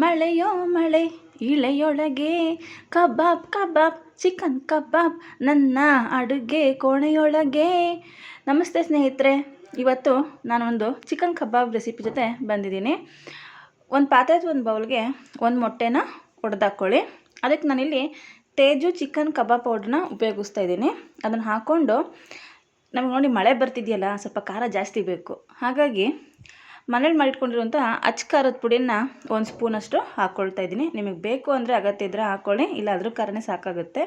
ಮಳೆಯೋ ಮಳೆ, ಇಳೆಯೊಳಗೆ ಕಬಾಬ್ ಕಬಾಬ್, ಚಿಕನ್ ಕಬಾಬ್, ನನ್ನ ಅಡುಗೆ ಕೋಣೆಯೊಳಗೆ. ನಮಸ್ತೆ ಸ್ನೇಹಿತರೆ, ಇವತ್ತು ನಾನೊಂದು ಚಿಕನ್ ಕಬಾಬ್ ರೆಸಿಪಿ ಜೊತೆ ಬಂದಿದ್ದೀನಿ. ಒಂದು ಪಾತ್ರೆದು ಒಂದು ಬೌಲ್ಗೆ ಒಂದು ಮೊಟ್ಟೆನ ಒಡೆದಾಕ್ಕೊಳ್ಳಿ ಅದಕ್ಕೆ ನಾನಿಲ್ಲಿ ತೇಜು ಚಿಕನ್ ಕಬಾಬ್ ಪೌಡ್ರನ್ನ ಉಪಯೋಗಿಸ್ತಾ ಇದ್ದೀನಿ. ಅದನ್ನು ಹಾಕ್ಕೊಂಡು ನಮಗೆ ನೋಡಿ ಮಳೆ ಬರ್ತಿದೆಯಲ್ಲ, ಸ್ವಲ್ಪ ಖಾರ ಜಾಸ್ತಿ ಬೇಕು. ಹಾಗಾಗಿ ಮನೇಲಿ ಮಾಡಿಟ್ಕೊಂಡಿರುವಂಥ ಅಚ್ಚ ಖಾರದ ಪುಡಿನ ಒಂದು ಸ್ಪೂನಷ್ಟು ಹಾಕ್ಕೊಳ್ತಾ ಇದ್ದೀನಿ. ನಿಮಗೆ ಬೇಕು ಅಂದರೆ ಅಗತ್ಯ ಇದ್ದರೆ ಹಾಕ್ಕೊಳ್ಳಿ ಇಲ್ಲ ಅದ್ರ ಖಾರನೇ ಸಾಕಾಗುತ್ತೆ.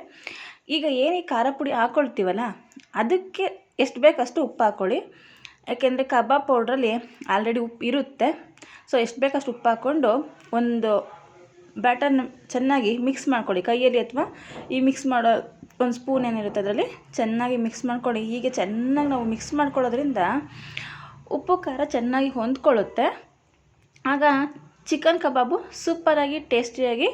ಈಗ ಏನೇ ಖಾರ ಪುಡಿ ಹಾಕ್ಕೊಳ್ತೀವಲ್ಲ ಅದಕ್ಕೆ ಎಷ್ಟು ಬೇಕಷ್ಟು ಉಪ್ಪು ಹಾಕ್ಕೊಳ್ಳಿ ಯಾಕೆಂದರೆ ಕಬಾಬ್ ಪೌಡ್ರಲ್ಲಿ ಆಲ್ರೆಡಿ ಉಪ್ಪು ಇರುತ್ತೆ. ಸೊ, ಎಷ್ಟು ಬೇಕಷ್ಟು ಉಪ್ಪು ಹಾಕ್ಕೊಂಡು ಒಂದು ಬ್ಯಾಟರ್ನ ಚೆನ್ನಾಗಿ ಮಿಕ್ಸ್ ಮಾಡ್ಕೊಳ್ಳಿ. ಕೈಯಲ್ಲಿ ಅಥವಾ ಈ ಮಿಕ್ಸ್ ಮಾಡೋ ಒಂದು ಸ್ಪೂನ್ ಏನಿರುತ್ತೆ ಅದರಲ್ಲಿ, ಚೆನ್ನಾಗಿ ಮಿಕ್ಸ್ ಮಾಡ್ಕೊಳ್ಳಿ. ಹೀಗೆ ಚೆನ್ನಾಗಿ ನಾವು ಮಿಕ್ಸ್ ಮಾಡ್ಕೊಳ್ಳೋದ್ರಿಂದ ಉಪ್ಪು, ಖಾರ ಚೆನ್ನಾಗಿ ಹೊಂದ್ಕೊಳ್ಳುತ್ತೆ. ಆಗ ಚಿಕನ್ ಕಬಾಬು ಸೂಪರಾಗಿ, ಟೇಸ್ಟಿಯಾಗಿ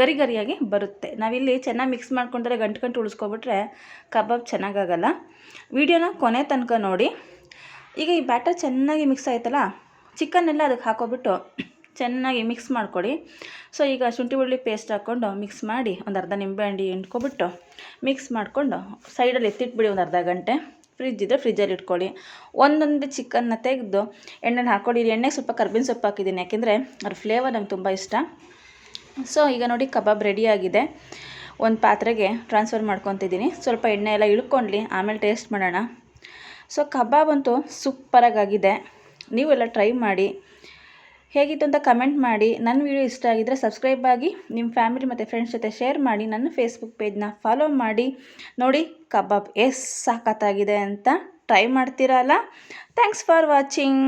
ಗರಿ ಗರಿಯಾಗಿ ಬರುತ್ತೆ. ನಾವಿಲ್ಲಿ ಚೆನ್ನಾಗಿ ಮಿಕ್ಸ್ ಮಾಡ್ಕೊಂಡ್ರೆ ಗಂಟು ಗಂಟು ಉಳಿಸ್ಕೊಬಿಟ್ರೆ ಕಬಾಬ್ ಚೆನ್ನಾಗಾಗಲ್ಲ. ವಿಡಿಯೋನ ಕೊನೆ ತನಕ ನೋಡಿ. ಈಗ ಈ ಬ್ಯಾಟರ್ ಚೆನ್ನಾಗಿ ಮಿಕ್ಸ್ ಆಯ್ತಲ್ಲ, ಚಿಕನ್ನೆಲ್ಲ ಅದಕ್ಕೆ ಹಾಕೋಬಿಟ್ಟು ಚೆನ್ನಾಗಿ ಮಿಕ್ಸ್ ಮಾಡ್ಕೊಡಿ. ಸೊ, ಈಗ ಶುಂಠಿ ಬೆಳ್ಳುಳ್ಳಿ ಪೇಸ್ಟ್ ಹಾಕ್ಕೊಂಡು ಮಿಕ್ಸ್ ಮಾಡಿ ಒಂದು ಅರ್ಧ ನಿಂಬೆಹಣ್ಣು ಹಿಂಡ್ಕೊಬಿಟ್ಟು ಮಿಕ್ಸ್ ಮಾಡಿಕೊಂಡು ಸೈಡಲ್ಲಿ ಎತ್ತಿಟ್ಬಿಡಿ ಒಂದು ಅರ್ಧ ಗಂಟೆ. ಫ್ರಿಜ್ ಇದ್ದರೆ ಫ್ರಿಜ್ಜಲ್ಲಿ ಇಟ್ಕೊಳ್ಳಿ. ಒಂದೊಂದು ಚಿಕನ್ನ ತೆಗೆದು ಎಣ್ಣೆನ ಹಾಕ್ಕೊಳ್ಳಿ. ಎಣ್ಣೆಗೆ ಸ್ವಲ್ಪ ಕರ್ಬೇವಿನ ಸೊಪ್ಪು ಹಾಕಿದ್ದೀನಿ. ಯಾಕೆಂದರೆ ಅದ್ರ ಫ್ಲೇವರ್ ನಂಗೆ ತುಂಬ ಇಷ್ಟ. ಸೊ ಈಗ ನೋಡಿ ಕಬಾಬ್ ರೆಡಿಯಾಗಿದೆ ಒಂದು ಪಾತ್ರೆಗೆ ಟ್ರಾನ್ಸ್ಫರ್ ಮಾಡ್ಕೊತಿದ್ದೀನಿ. ಸ್ವಲ್ಪ ಎಣ್ಣೆ ಎಲ್ಲ ಇಳ್ಕೊಂಡ್ಲಿ, ಆಮೇಲೆ ಟೇಸ್ಟ್ ಮಾಡೋಣ. ಸೊ ಕಬಾಬ್ ಅಂತೂ ಸೂಪರಾಗಿದೆ ನೀವೆಲ್ಲ ಟ್ರೈ ಮಾಡಿ. ಹೇಗಿತ್ತು ಅಂತ ಕಮೆಂಟ್ ಮಾಡಿ. ನನ್ನ ವಿಡಿಯೋ ಇಷ್ಟ ಆಗಿದ್ದರೆ ಸಬ್ಸ್ಕ್ರೈಬ್ ಆಗಿ ನಿಮ್ಮ ಫ್ಯಾಮಿಲಿ ಮತ್ತು ಫ್ರೆಂಡ್ಸ್ ಜೊತೆ ಶೇರ್ ಮಾಡಿ, ನನ್ನ ಫೇಸ್ಬುಕ್ ಪೇಜ್ನ ಫಾಲೋ ಮಾಡಿ. ನೋಡಿ, ಕಬಾಬ್ ಎಸ್ ಸಾಕತ್ತಾಗಿದೆ ಅಂತ ಟ್ರೈ ಮಾಡ್ತೀರಲ್ಲ? Thanks for watching